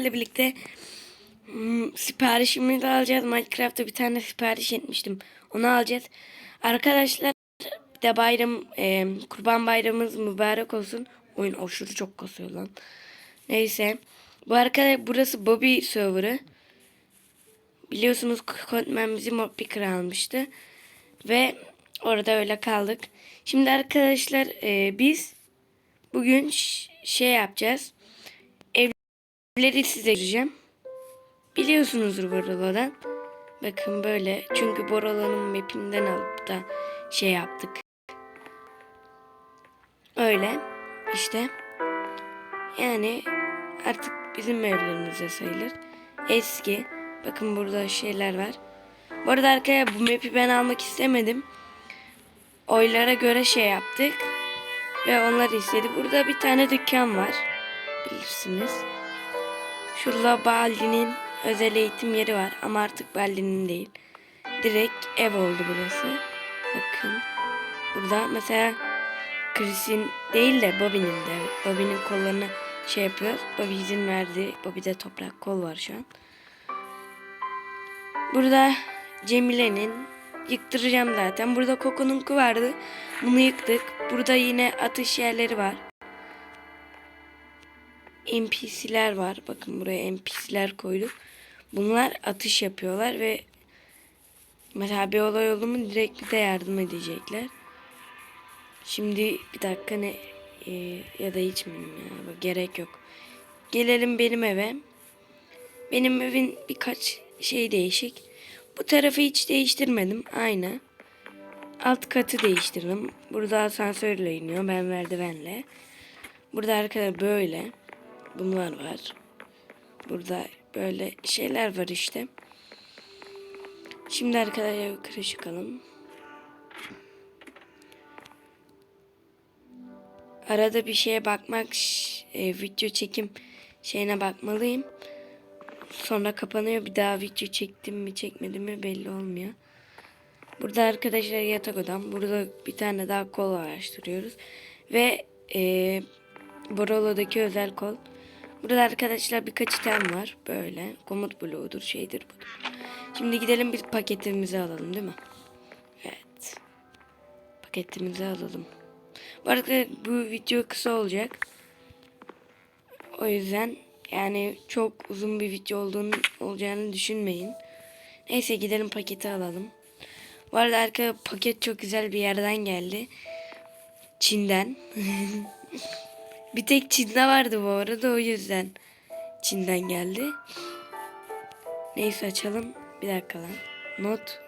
sizlerle birlikte hmm, siparişimi de alacağız. Minecraft'ta bir tane sipariş etmiştim. Onu alacağız. Arkadaşlar de bayram e, kurban bayramımız mübarek olsun. Oyun aşırı çok kasıyor lan. Neyse. Bu arkadaş burası Bobby serverı. Biliyorsunuz Contman bizi Mob Picker almıştı. Ve orada öyle kaldık. Şimdi arkadaşlar e, biz bugün şey yapacağız. Evleri size gireceğim. Biliyorsunuzdur Borolo'dan. Bakın böyle. Çünkü Borolo'nun mapinden alıp da şey yaptık. Öyle. işte. Yani artık bizim evlerimize sayılır. Eski. Bakın burada şeyler var. Bu arada arkaya bu map'i ben almak istemedim. Oylara göre şey yaptık. Ve onlar istedi. Burada bir tane dükkan var. Bilirsiniz. Şurada Baldi'nin özel eğitim yeri var. Ama artık Baldi'nin değil. Direkt ev oldu burası. Bakın. Burada mesela Chris'in değil de Bobby'nin de. Bobby'nin kollarını şey yapıyor. Bobby izin verdi. Bobby'de toprak kol var şu an. Burada Cemile'nin yıktıracağım zaten. Burada Koko'nunku vardı. Bunu yıktık. Burada yine atış yerleri var. NPC'ler var. Bakın buraya NPC'ler koyduk. Bunlar atış yapıyorlar ve mesela bir olay oldu mu direkt bize yardım edecekler. Şimdi bir dakika ne e, ya da içmeyeyim ya. Bak, gerek yok. Gelelim benim eve. Benim evin birkaç şey değişik. Bu tarafı hiç değiştirmedim. Aynı. Alt katı değiştirdim. Burada asansörle iniyor. Ben merdivenle. Burada arkada böyle. Bunlar var. Burada böyle şeyler var işte. Şimdi arkadaşlar yukarı çıkalım. Arada bir şeye bakmak, e, video çekim şeyine bakmalıyım. Sonra kapanıyor. Bir daha video çektim mi çekmedim mi belli olmuyor. Burada arkadaşlar yatak odam. Burada bir tane daha kol araştırıyoruz. Ve e, Borolo'daki özel kol. Burada arkadaşlar birkaç item var. Böyle. Komut bloğudur şeydir budur. Şimdi gidelim bir paketimizi alalım değil mi? Evet. Paketimizi alalım. Bu arada bu video kısa olacak. O yüzden yani çok uzun bir video olduğunu olacağını düşünmeyin. Neyse gidelim paketi alalım. Bu arada arka paket çok güzel bir yerden geldi. Çin'den. bir tek Çin'de vardı bu arada o yüzden Çin'den geldi. Neyse açalım. Bir dakika lan. Not.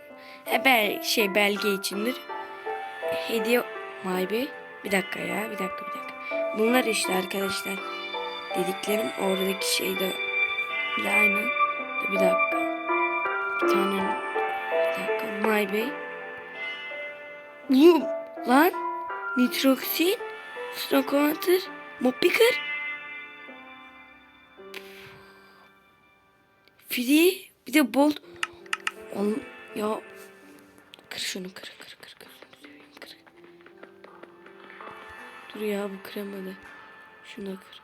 E bel şey belge içindir. Hediye Vay be. Bir dakika ya. Bir dakika bir dakika. Bunlar işte arkadaşlar. Dediklerim oradaki şeyde de aynı. Bir dakika. Bir tane bir dakika. My Bey. Bu lan nitroksin Snokomater Mopiker Free bir de bolt. Oğlum ya. Kır şunu kır kır kır kır. Kır Dur ya bu kıramadı şuna kır.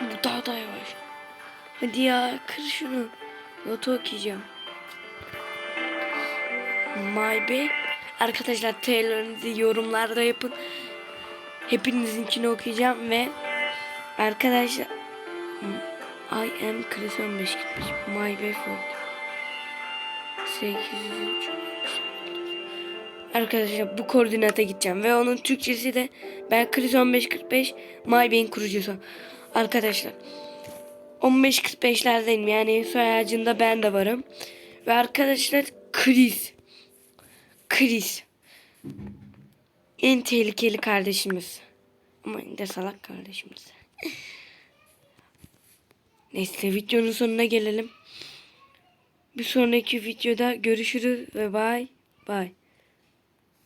Bu daha da yavaş. Hadi ya kır şunu. Notu okuyacağım. My Bey Arkadaşlar Taylor'ınızı yorumlarda yapın Hepinizinkini okuyacağım ve Arkadaşlar I am Chris 15 gitmiş. My for 803 Arkadaşlar bu koordinata gideceğim ve onun Türkçesi de ben Chris 1545 MyBay'in kurucusu. Arkadaşlar 1545'lerdeyim yani soy ağacında ben de varım. Ve arkadaşlar Chris Chris en tehlikeli kardeşimiz. Ama de salak kardeşimiz. Neyse videonun sonuna gelelim. Bir sonraki videoda görüşürüz ve bay bay.